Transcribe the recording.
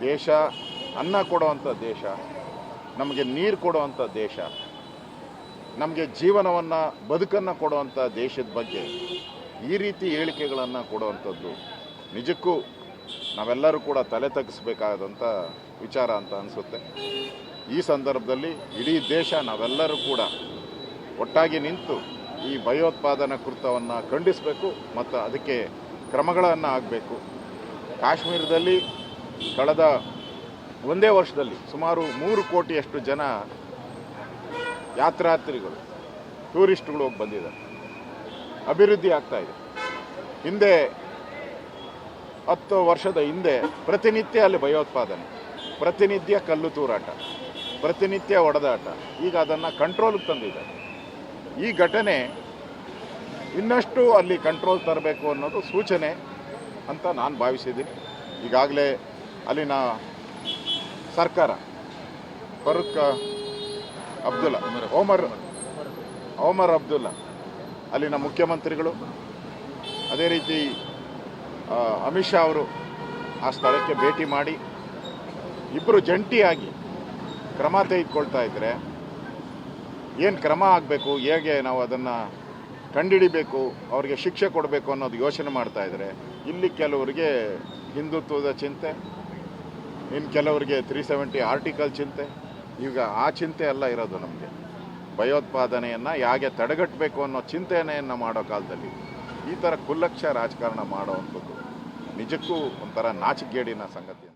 ದೇಶ, ಅನ್ನ ಕೊಡುವಂಥ ದೇಶ, ನಮಗೆ ನೀರು ಕೊಡುವಂಥ ದೇಶ, ನಮಗೆ ಜೀವನವನ್ನು ಬದುಕನ್ನು ಕೊಡುವಂಥ ದೇಶದ ಬಗ್ಗೆ ಈ ರೀತಿ ಹೇಳಿಕೆಗಳನ್ನು ಕೊಡುವಂಥದ್ದು ನಿಜಕ್ಕೂ ನಾವೆಲ್ಲರೂ ಕೂಡ ತಲೆ ತಗ್ಗಿಸ್ಬೇಕಾದಂಥ ವಿಚಾರ ಅಂತ ಅನಿಸುತ್ತೆ. ಈ ಸಂದರ್ಭದಲ್ಲಿ ಇಡೀ ದೇಶ ನಾವೆಲ್ಲರೂ ಕೂಡ ಒಟ್ಟಾಗಿ ನಿಂತು ಈ ಭಯೋತ್ಪಾದನಾ ಕೃತವನ್ನು ಖಂಡಿಸಬೇಕು ಮತ್ತು ಅದಕ್ಕೆ ಕ್ರಮಗಳನ್ನು ಆಗಬೇಕು. ಕಾಶ್ಮೀರದಲ್ಲಿ ಕಳೆದ ಒಂದೇ ವರ್ಷದಲ್ಲಿ ಸುಮಾರು ಮೂರು ಕೋಟಿಯಷ್ಟು ಜನ ಯಾತ್ರಾರ್ಥಿಗಳು, ಟೂರಿಸ್ಟ್ಗಳು ಹೋಗಿ ಬಂದಿದ್ದಾರೆ. ಅಭಿವೃದ್ಧಿ ಆಗ್ತಾ ಇದೆ. ಹಿಂದೆ ಹತ್ತು ವರ್ಷದ ಹಿಂದೆ ಪ್ರತಿನಿತ್ಯ ಅಲ್ಲಿ ಭಯೋತ್ಪಾದನೆ, ಪ್ರತಿನಿತ್ಯ ಕಲ್ಲು ತೂರಾಟ, ಪ್ರತಿನಿತ್ಯ ಒಡೆದಾಟ, ಈಗ ಅದನ್ನು ಕಂಟ್ರೋಲ್ಗೆ ತಂದಿದ್ದಾರೆ. ಈ ಘಟನೆ ಇನ್ನಷ್ಟು ಅಲ್ಲಿ ಕಂಟ್ರೋಲ್ ತರಬೇಕು ಅನ್ನೋದು ಸೂಚನೆ ಅಂತ ನಾನು ಭಾವಿಸಿದ್ದೀನಿ. ಈಗಾಗಲೇ ಅಲ್ಲಿನ ಸರ್ಕಾರ, ಫರೂಕ್ ಅಬ್ದುಲ್ಲಾ, ಓಮರ್ ಓಮರ್ ಅಬ್ದುಲ್ಲಾ, ಅಲ್ಲಿನ ಮುಖ್ಯಮಂತ್ರಿಗಳು, ಅದೇ ರೀತಿ ಅಮಿತ್ ಶಾ ಅವರು ಆ ಸ್ಥಳಕ್ಕೆ ಭೇಟಿ ಮಾಡಿ ಇಬ್ಬರು ಜಂಟಿಯಾಗಿ ಕ್ರಮ ತೆಗೆದುಕೊಳ್ತಾ ಇದ್ದರೆ ಏನು ಕ್ರಮ ಆಗಬೇಕು, ಹೇಗೆ ನಾವು ಅದನ್ನು ಕಂಡುಹಿಡಿಬೇಕು ಅವರಿಗೆ ಶಿಕ್ಷೆ ಕೊಡಬೇಕು ಅನ್ನೋದು ಯೋಚನೆ ಮಾಡ್ತಾ ಇದ್ದಾರೆ ಇಲ್ಲಿ ಕೆಲವರಿಗೆ ಹಿಂದುತ್ವದ ಚಿಂತೆ ಇನ್ನು ಕೆಲವರಿಗೆ ತ್ರೀ ಸೆವೆಂಟಿ ಆರ್ಟಿಕಲ್ ಚಿಂತೆ. ಈಗ ಆ ಚಿಂತೆ ಎಲ್ಲ ಇರೋದು ನಮಗೆ. ಭಯೋತ್ಪಾದನೆಯನ್ನು ಹೇಗೆ ತಡೆಗಟ್ಟಬೇಕು ಅನ್ನೋ ಚಿಂತನೆಯನ್ನು ಮಾಡೋ ಕಾಲದಲ್ಲಿ ಈ ಥರ ಕುಲ್ಲಕ್ಷ ರಾಜಕಾರಣ ಮಾಡೋವಂಥದ್ದು ನಿಜಕ್ಕೂ ಒಂಥರ ನಾಚಿಗೇಡಿನ ಸಂಗತಿ